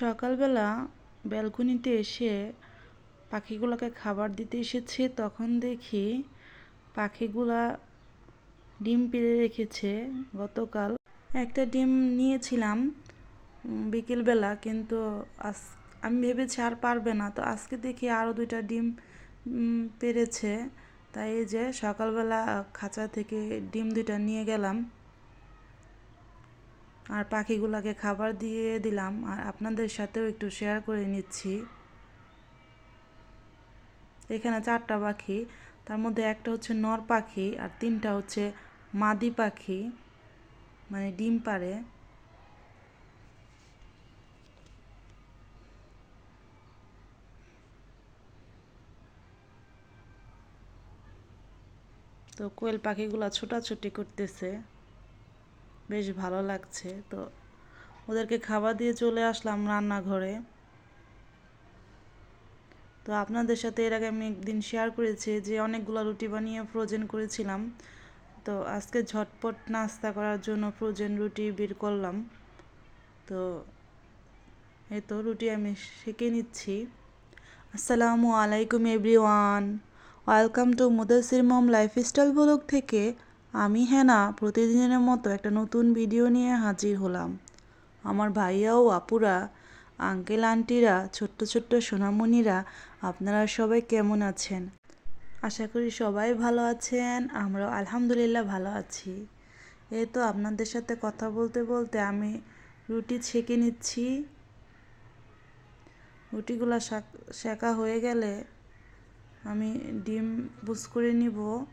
সকালবেলা ব্যালকনিতে এসে পাখিগুলোকে খাবার দিতে এসেছে, তখন দেখি পাখিগুলা ডিম পেড়ে রেখেছে গতকাল। একটা ডিম নিয়েছিলাম বিকেলবেলা, কিন্তু আজ আমি ভেবেছি আর পারবে না। তো আজকে দেখি আরও দুইটা ডিম পেরেছে তাই যে সকালবেলা খাঁচা থেকে ডিম দুইটা নিয়ে গেলাম। আর পাখিগুলোকে খাবার দিয়ে দিলাম আর আপনাদের সাথেও একটু শেয়ার করে নিচ্ছি। এখানে চারটা পাখি, তার মধ্যে একটা হচ্ছে নর পাখি আর তিনটা হচ্ছে মাদি পাখি মানে ডিম পাড়ে। তো কোয়েল পাখিগুলো ছোটাছুটি করতেছে। বেশ ভালো লাগছে। তো ওদেরকে খাবার দিয়ে চলে আসলাম রান্নাঘরে। তো আপনাদের সাথে এর আগে আমি একদিন শেয়ার করেছি যে অনেকগুলো রুটি বানিয়ে ফ্রোজেন করেছিলাম। তো আজকে ঝটপট নাস্তা করার জন্য ফ্রোজেন রুটি বের করলাম। তো এই তো রুটি আমি সেঁকে নিচ্ছি। আসসালামু আলাইকুম everyone. Welcome to Mudasir mom lifestyle blog থেকে আমি, হেনা, প্রতিদিনের মতো একটা নতুন ভিডিও নিয়ে হাজির হলাম। আমার ভাইয়া ও আপুরা, আঙ্কেল, আন্টিরা, ছোট্ট ছোট্ট সোনামণিরা, আপনারা সবাই কেমন আছেন? আশা করি সবাই ভালো আছেন, আমরাও আলহামদুলিল্লাহ ভালো আছি। এই তো আপনাদের সাথে কথা বলতে বলতে আমি রুটি ছেঁকে নিচ্ছি। রুটিগুলো শেখা হয়ে গেলে আমি ডিম বুস করে নিব।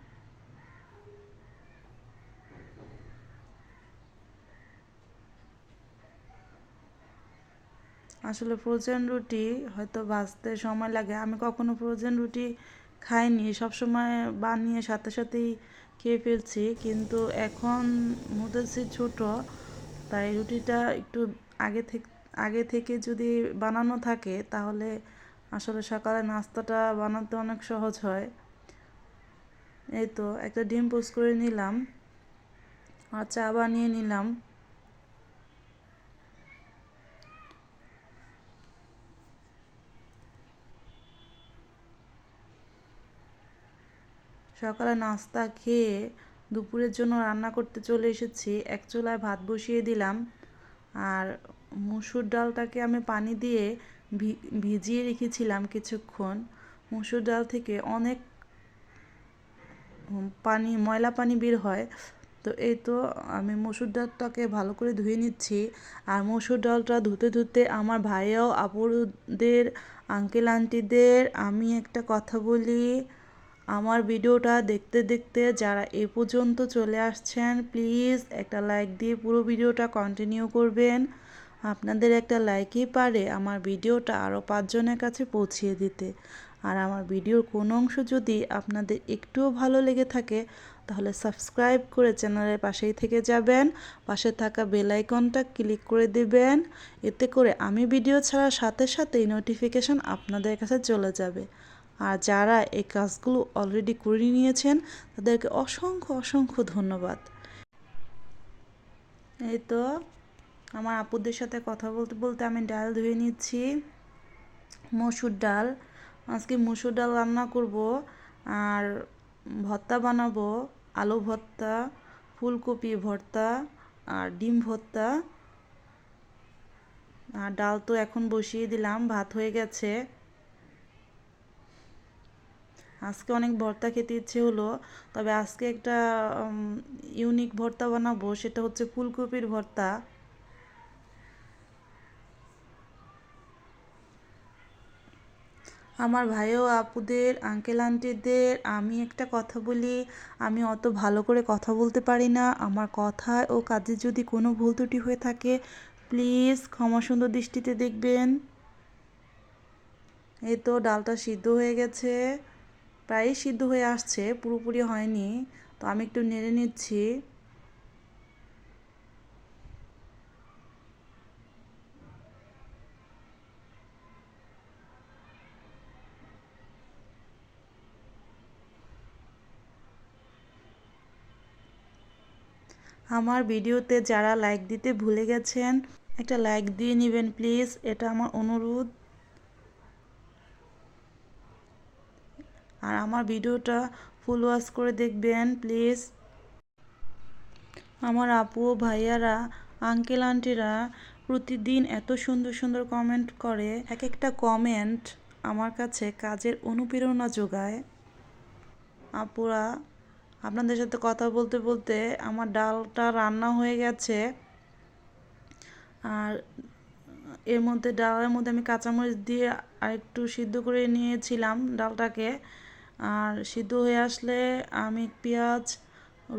আসলে ফ্রোজেন রুটি হয়তো ভাজতে সময় লাগে। আমি কখনো ফ্রোজেন রুটি খাইনি, সবসময় বানিয়ে সাথে সাথেই খেয়ে ফেলছি। কিন্তু এখন মুদেসি ছোট, তাই রুটিটা একটু আগে থেকে আগে থেকে যদি বানানো থাকে, তাহলে আসলে সকালে নাস্তাটা বানাতে অনেক সহজ হয়। এই তো, একটা ডিম পোস্ট করে নিলাম, আর চা বানিয়ে নিলাম। সকালে নাস্তা খেয়ে দুপুরের জন্য রান্না করতে চলে এসেছি। এক চুলায় ভাত বসিয়ে দিলাম। আর মুসুর ডালটাকে আমি পানি দিয়ে ভিজিয়ে রেখেছিলাম কিছুক্ষণ। মুসুর ডাল থেকে অনেক পানি, ময়লা পানি বের হয়। তো এই তো আমি মসুর ডালটাকে ভালো করে ধুয়ে নিচ্ছি। আর মসুর ডালটা ধুতে ধুতে আমার ভাইয়াও আপুদের আঙ্কেল আন্টিদের আমি একটা কথা বলি। আমার ভিডিওটা দেখতে দেখতে যারা এ পর্যন্ত চলে আসছেন প্লিজ একটা লাইক দিয়ে পুরো ভিডিওটা কন্টিনিউ করবেন। আপনাদের একটা লাইকই পারে আমার ভিডিওটা আরও পাঁচজনের কাছে পৌঁছিয়ে দিতে। আর আমার ভিডিওর কোনো অংশ যদি আপনাদের একটুও ভালো লেগে থাকে, তাহলে সাবস্ক্রাইব করে চ্যানেলের পাশেই থেকে যাবেন। পাশে থাকা বেল আইকনটা ক্লিক করে দিবেন। এতে করে আমি ভিডিও ছাড়ার সাথে সাথেই নোটিফিকেশন আপনাদের কাছে চলে যাবে। আর যারা এই কাজগুলো অলরেডি করে নিয়েছেন, তাদেরকে অসংখ্য অসংখ্য ধন্যবাদ। এই তো, আমার আপুদের সাথে কথা বলতে বলতে আমি ডাল ধুয়ে নিচ্ছি। মসুর ডাল। আজকে মসুর ডাল রান্না করব, আর ভর্তা বানাবো, আলু ভর্তা, ফুলকপি ভর্তা, আর ডিম ভর্তা। আর ডাল তো এখন বসিয়ে দিলাম, ভাত হয়ে গেছে। আজকে অনেক ভর্তা খেতে ইচ্ছে হলো, তবে আজকে একটা ইউনিক ভর্তা বানাবো, সেটা হচ্ছে ফুলকপির ভর্তা। আমার ভাইও, আপুদের আঙ্কেল আন্টিদের আমি একটা কথা বলি, আমি অত ভালো করে কথা বলতে পারি না, আমার কথায় ও কাজে যদি কোনো ভুল ত্রুটি হয়ে থাকে প্লিজ ক্ষমা সুন্দর দৃষ্টিতে দেখবেন। এই তো ডালটা সিদ্ধ হয়ে গেছে। প্রায়ই সিদ্ধ হয়ে আসছে, পুরোপুরি হয়নি। তো আমি একটু নেড়ে নিচ্ছি। আমার ভিডিওতে যারা লাইক দিতে ভুলে গেছেন, একটা লাইক দিয়ে নেবেন প্লিজ এটা আমার অনুরোধ। আর আমার ভিডিওটা ফুল ওয়াচ করে দেখবেন প্লিজ আমার আপু, ভাইয়ারা আঙ্কেল আন্টিরা প্রতিদিন এত সুন্দর সুন্দর কমেন্ট করে এক একটা কমেন্ট আমার কাছে কাজের অনুপ্রেরণা যোগায়। আপুরা, আপনাদের সাথে কথা বলতে বলতে আমার ডালটা রান্না হয়ে গেছে। আর এর মধ্যে, ডালের মধ্যে আমি কাঁচামরিচ দিয়ে আরেকটু সিদ্ধ করে নিয়েছিলাম ডালটাকে। আর সিদ্ধ হয়ে আসলে আমি পেঁয়াজ,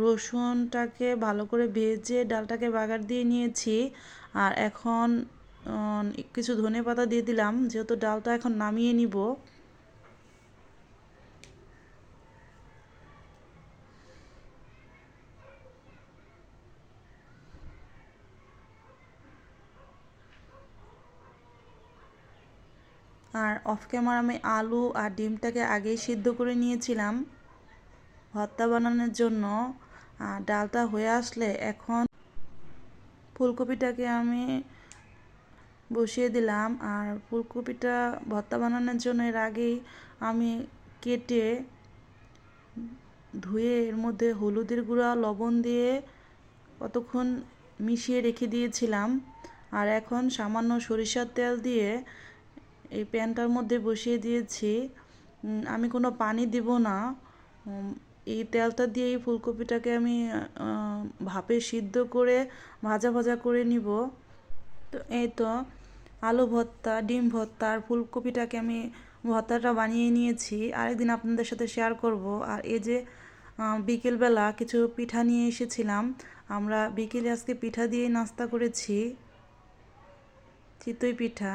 রসুনটাকে ভালো করে ভেজে ডালটাকে বাগার দিয়ে নিয়েছি। আর এখন কিছু ধনে পাতা দিয়ে দিলাম, যেহেতু ডালটা এখন নামিয়ে নিব। আর অফ ক্যামেরা আমি আলু আর ডিমটাকে আগেই সিদ্ধ করে নিয়েছিলাম ভর্তা বানানোর জন্য। আর ডালটা হয়ে আসলে এখন ফুলকপিটাকে আমি বসিয়ে দিলাম। আর ফুলকপিটা ভর্তা বানানোর জন্য এর আগেই আমি কেটে ধুয়ে এর মধ্যে হলুদের গুঁড়া, লবণ দিয়ে কতক্ষণ মিশিয়ে রেখে দিয়েছিলাম। আর এখন সামান্য সরিষার তেল দিয়ে এই প্যানটার মধ্যে বসিয়ে দিয়েছি। আমি কোনো পানি দিব না। এই তেলটা দিয়েই ফুলকপিটাকে আমি ভাপে সিদ্ধ করে ভাজা ভাজা করে নিব। তো এই তো আলু ভর্তা, ডিম ভর্তা আর ফুলকপিটাকে আমি ভর্তাটা বানিয়ে নিয়েছি। আরেকদিন আপনাদের সাথে শেয়ার করব। আর এই যে বিকেলবেলা কিছু পিঠা নিয়ে এসেছিলাম। আমরা বিকেলে আজকে পিঠা দিয়ে নাস্তা করেছি। চিতই পিঠা।